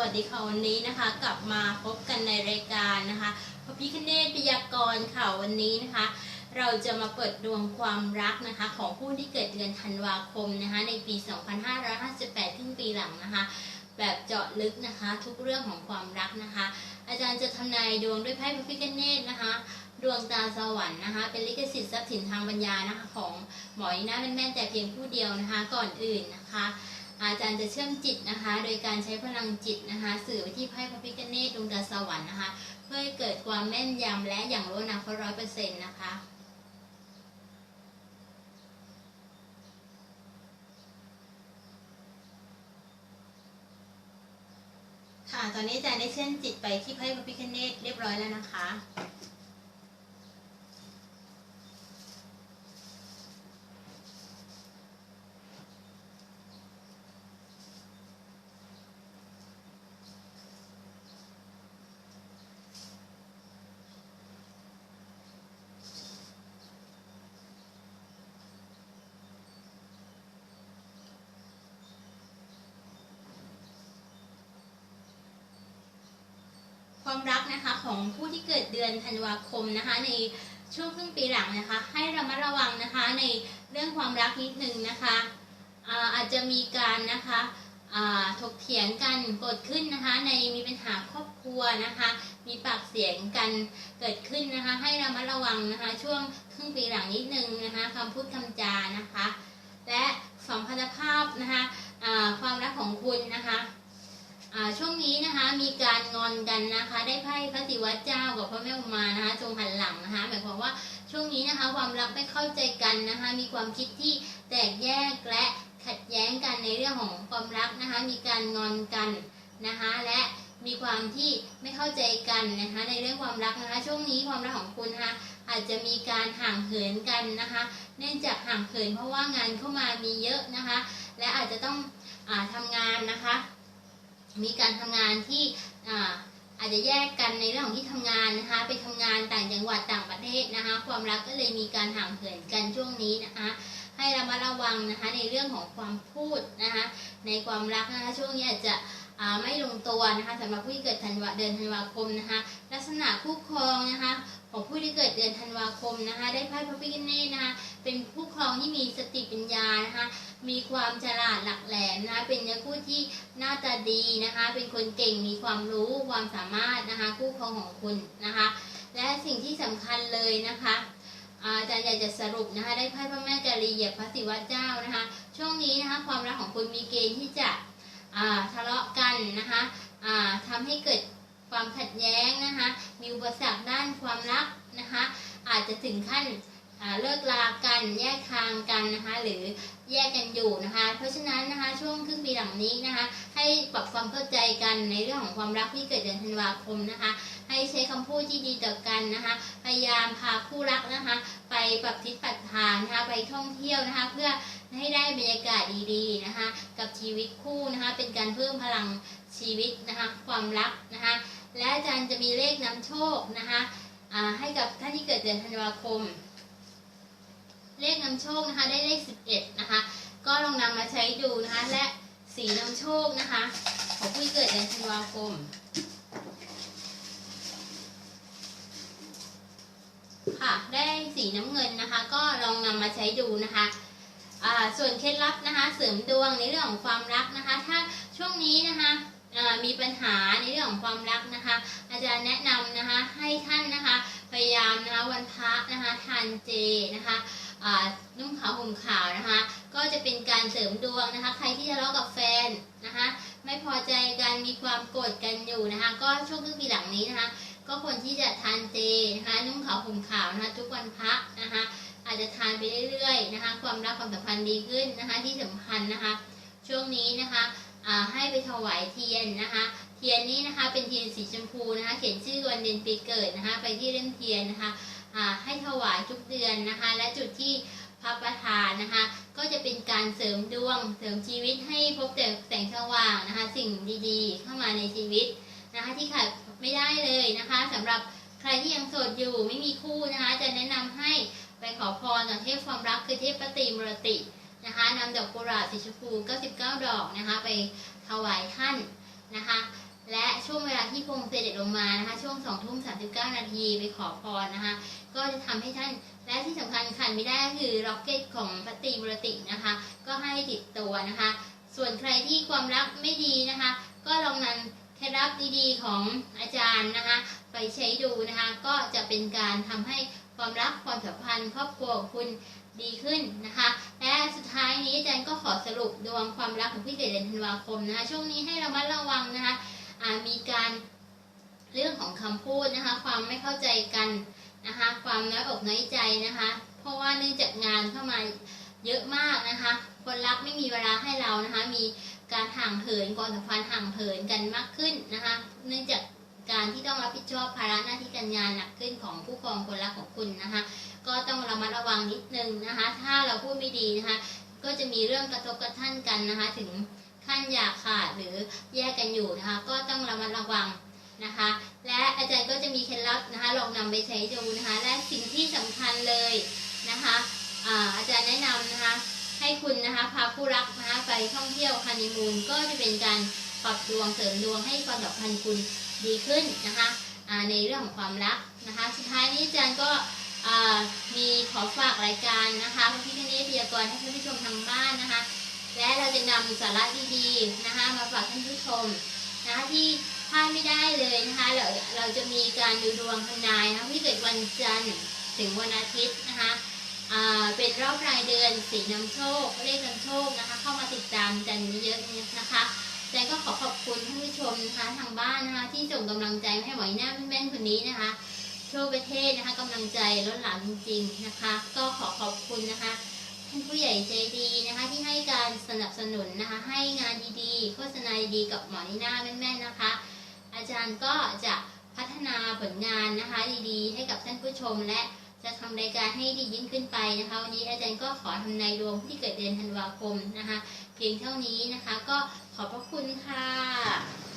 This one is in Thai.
วัสดีค่ะวันนี้นะคะ กลับมาพบกันในรายการนะคะพระพิคเนตพยากรณ์ค่ะวันนี้นะคะ เราจะมาเปิดดวงความรักนะคะ ของผู้ที่เกิดเดือนธันวาคมนะคะ ในปี 2558ขึ้นปีหลังนะคะ แบบเจาะลึกนะคะ ทุกเรื่องของความรักนะคะ อาจารย์จะทำนายดวงด้วยไพ่พระพิคเนตนะคะดวงตาสวรรค์นะคะ เป็นลิขสิทธิ์ทรัพย์สินทางปัญญานะคะ ของหมออีน่าแม่นๆแต่เพียงผู้เดียวนะคะ ก่อนอื่นนะคะ อาจารย์จะเชื่อมจิตนะคะ โดยการใช้พลังจิตนะคะ สื่อไปที่ไพ่พระพิฆเนศดวงตาสวรรค์นะคะ เพื่อให้เกิดความแม่นยำและอย่างรู้อนาคตร้อยเปอร์เซ็นต์นะคะค่ะ ตอนนี้อาจารย์ได้เชื่อมจิตไปที่ไพ่พระพิฆเนศเรียบร้อยแล้วนะคะ ความรักนะคะของผู้ที่เกิดเดือนธันวาคมนะคะ ในช่วงครึ่งปีหลังนะคะ ให้ระมัดระวังนะคะในเรื่องความรักนิดนึงนะคะอาอาจจะมีการนะคะถกเถียงกันเกิดขึ้นนะคะ ในมีปัญหาครอบครัวนะคะ มีปากเสียงกันเกิดขึ้นนะคะ ให้ระมัดระวังนะคะ ช่วงครึ่งปีหลังนิดนึงนะคะคำพูดคำจานะคะ และสัมพันธภาพนะคะความรักของคุณนะคะช่วงนี้นะคะมีการ อนกันนะคะ ได้ไพ่พระศิวะเจ้ากับพระแม่อุมานะคะจงหันหลังนะคะหมายความว่าช่วงนี้นะคะ ความรักไม่เข้าใจกันนะคะ มีความคิดที่แตกแยกและขัดแย้งกันในเรื่องของความรักนะคะ มีการงอนกันนะคะ และมีความที่ไม่เข้าใจกันนะคะ ในเรื่องความรักนะคะ ช่วงนี้ความรักของคุณนะคะอาจจะมีการห่างเหินกันนะคะ เนื่องจากห่างเหินเพราะว่างานเข้ามามีเยอะนะคะ และอาจจะต้องอาทำงานนะคะ มีการทำงานที่อ่าอาจจะแยกกันในเรื่องของที่ทำงานนะคะไปทำงานต่างจังหวัดต่างประเทศนะคะ ความรักก็เลยมีการห่างเหินกันช่วงนี้นะคะให้ระมัดระวังนะคะในเรื่องของความพูดนะคะในความรักนะคะช่วงนี้อาจจะไม่ลงตัวนะคะสำหรับผู้ที่เกิดธันวาเดือนธันวาคมนะคะ ลักษณะคู่ครองนะคะของผู้ที่เกิดเดือนธันวาคมนะคะ ได้ไพ่พระพิฆเนศนะคะเป็นผู้ครองที่มีสติปัญญานะคะ มีความฉลาดหลักแหลมนะคะเป็นเนื้อคู่ที่หน้าตาดีนะคะ เป็นคนเก่งมีความรู้ความสามารถนะคะ คู่ครองของคุณนะคะ และสิ่งที่สำคัญเลยนะคะอาจารย์อยากจะสรุปนะคะ ได้ไพ่พระแม่จารีเหยียบพระศิวะเจ้านะคะ ช่วงนี้นะคะ ความรักของคุณมีเกณฑ์ที่จะทะเลาะกันนะคะอ่าทำให้เกิดความขัดแย้งนะคะ มีอุปสรรคด้านความรักนะคะ อาจจะถึงขั้น เลิกลากันแยกทางกันนะคะหรือแยกกันอยู่นะคะ เพราะฉะนั้นนะคะช่วงครึ่งปีหลังนี้นะคะ ให้ปรับความเข้าใจกันในเรื่องของความรักที่เกิดเดือนธันวาคมนะคะ ให้ใช้คำพูดที่ดีต่อกันนะคะ พยายามพาคู่รักนะคะ ไปปรับทิศปัดทางนะคะไปท่องเที่ยวนะคะ เพื่อให้ได้บรรยากาศดีๆนะคะ กับชีวิตคู่นะคะ เป็นการเพิ่มพลังชีวิตนะคะ ความรักนะคะ และอาจารย์จะมีเลขนำโชคนะคะให้กับท่านที่เกิดเดือนธันวาคม เลขนำโชคนะคะ ได้เลข 11 นะคะ ก็ลองนำมาใช้ดูนะคะ และสีนำโชคนะคะ ของผู้เกิดเดือนธันวาคมค่ะ ได้สีน้ำเงินนะคะ ก็ลองนำมาใช้ดูนะคะส่วนเคล็ดลับนะคะ เสริมดวงในเรื่องของความรักนะคะ ถ้าช่วงนี้นะคะมีปัญหาในเรื่องของความรักนะคะ อาจารย์แนะนำนะคะให้ท่านนะคะ พยายามนะคะวันพระนะคะทานเจนะคะ นุ่งขาวห่มขาวนะคะ ก็จะเป็นการเสริมดวงนะคะ ใครที่ทะเลาะกับแฟนนะคะ ไม่พอใจกันมีความโกรธกันอยู่นะคะ ก็ช่วงครึ่งปีหลังนี้นะคะ ก็ควรที่จะทานเจนะคะ นุ่งขาวห่มขาวนะคะ ทุกวันพระนะคะ อาจจะทานไปเรื่อยๆนะคะ ความรักความสัมพันธ์ดีขึ้นนะคะ ที่สำคัญนะคะ ช่วงนี้นะคะให้ไปถวายเทียนนะคะ เทียนนี้นะคะเป็นเทียนสีชมพูนะคะ เขียนชื่อวันเดือนปีเกิดนะคะ ไปที่เล่มเทียนนะคะ ให้ถวายทุกเดือนนะคะ และจุดที่พระประธานนะคะ ก็จะเป็นการเสริมดวง เสริมชีวิตให้พบแต่แสงสว่างนะคะ สิ่งดีๆ เข้ามาในชีวิตนะคะ ที่ขาดไม่ได้เลยนะคะสำหรับใครที่ยังโสดอยู่ไม่มีคู่นะคะ จะแนะนำให้ไปขอพรจากเทพความรักคือเทพปฏิมรตินะคะนำดอกกุหลาบสีชมพู99 ดอกนะคะ ไปถวายท่านนะคะ พงค์เสด็จลงมานะคะ ช่วงสองทุ่มสามสิบเก้านาทีไปขอพรนะคะ ก็จะทำให้ท่านและที่สำคัญขาดไม่ได้คือร็อกเก็ตของพระตรีบุรตินะคะ ก็ให้ติดตัวนะคะ ส่วนใครที่ความรักไม่ดีนะคะ ก็ลองนำเคล็ดลับดีๆของอาจารย์นะคะ ไปใช้ดูนะคะ ก็จะเป็นการทำให้ความรักความสัมพันธ์ครอบครัวของคุณดีขึ้นนะคะ และสุดท้ายนี้อาจารย์ก็ขอสรุปดวงความรักของผู้เกิดเดือนธันวาคมนะคะ ช่วงนี้ให้ระมัดระวังนะคะมีการ เรื่องของคำพูดนะคะ ความไม่เข้าใจกันนะคะ ความน้อยอกน้อยใจนะคะ เพราะว่าเนื่องจากงานเข้ามาเยอะมากนะคะ คนรักไม่มีเวลาให้เรานะคะ มีการห่างเหินความสัมพันธ์ห่างเหินกันมากขึ้นนะคะ เนื่องจากการที่ต้องรับผิดชอบภาระหน้าที่การงานหนักขึ้นของผู้ครองคนรักของคุณนะคะ ก็ต้องระมัดระวังนิดนึงนะคะ ถ้าเราพูดไม่ดีนะคะ ก็จะมีเรื่องกระทบกระทั่งกันนะคะ ถึงขั้นอยากขาดหรือแยกกันอยู่นะคะ ก็ต้องระมัดระวัง นะคะ และอาจารย์ก็จะมีเคล็ดลับนะคะ ลองนำไปใช้ดูนะคะ และสิ่งที่สำคัญเลยนะคะอาจารย์แนะนำนะคะ ให้คุณนะคะพาคู่รักนะคะไปท่องเที่ยวฮันนีมูนก็จะเป็นการปรับดวงเสริมดวงให้ความสัมพันธ์คุณดีขึ้นนะคะในเรื่องของความรักนะคะ สุดท้ายนี้อาจารย์ก็มีขอฝากรายการนะคะพระพิคเนตพยากรณ์ให้ท่านผู้ชมทางบ้านนะคะ และเราจะนำสาระดีๆนะคะ มาฝากท่านผู้ชมนะคะที่ ลาดไม่ได้เลยนะคะเราเราจะมีการดูดวงทนายนะคะที่เกิดวันจันทร์ถึงวันอาทิตย์นะคะเป็นรอบรายเดือนสีนำโชคเลขนำโชคนะคะ เข้ามาติดตามกันเยอะๆนะคะแจนก็ขอขอบคุณท่านผู้ชมนะคะทางบ้านนะคะ ที่ส่งกำลังใจให้หมอยหน้าแม่นคนนี้นะคะทั่วประเทศนะคะกำลังใจล้นหลามจริงๆนะคะ ก็ขอขอบคุณนะคะท่านผู้ใหญ่ใจดีนะคะ ที่ให้การสนับสนุนนะคะ ให้งานดีๆ โฆษณาดีๆกับหมอนีน่าแม่นๆนะคะ อาจารย์ก็จะพัฒนาผลงานนะคะดีๆ ให้กับท่านผู้ชม และจะทำรายการให้ดียิ่งขึ้นไปนะคะวันนี้อาจารย์ก็ขอทำนายดวงที่เกิดเดือนธันวาคมนะคะ เพียงเท่านี้นะคะ ก็ขอบพระคุณค่ะ